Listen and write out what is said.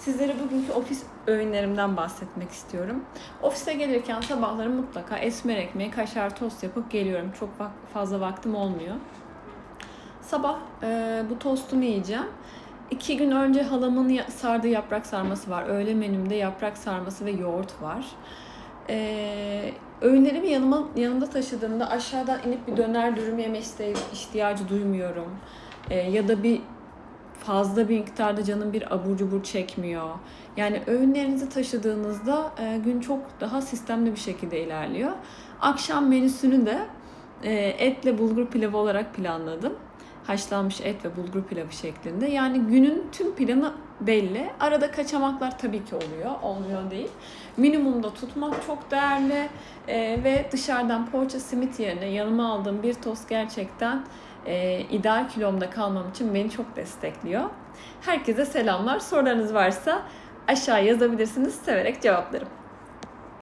Sizlere bugünkü ofis öğünlerimden bahsetmek istiyorum. Ofise gelirken sabahları mutlaka esmer ekmeği, kaşar tost yapıp geliyorum. Çok fazla vaktim olmuyor. Sabah e, bu tostumu yiyeceğim. İki gün önce halamın sardığı yaprak sarması var. Öğle menümde yaprak sarması ve yoğurt var. Ee, öğünlerimi yanıma, yanımda taşıdığımda aşağıdan inip bir döner dürüm yeme ihtiyacı duymuyorum. Ee, ya da bir fazla bir miktarda canım bir abur cubur çekmiyor. Yani öğünlerinizi taşıdığınızda e, gün çok daha sistemli bir şekilde ilerliyor. Akşam menüsünü de e, etle bulgur pilavı olarak planladım. Haşlanmış et ve bulgur pilavı şeklinde. Yani günün tüm planı belli. Arada kaçamaklar tabii ki oluyor. Olmuyor değil. Minimumda tutmak çok değerli. E, ve dışarıdan poğaça simit yerine yanıma aldığım bir tost gerçekten e, ideal kilomda kalmam için beni çok destekliyor. Herkese selamlar. Sorularınız varsa aşağı yazabilirsiniz. Severek cevaplarım.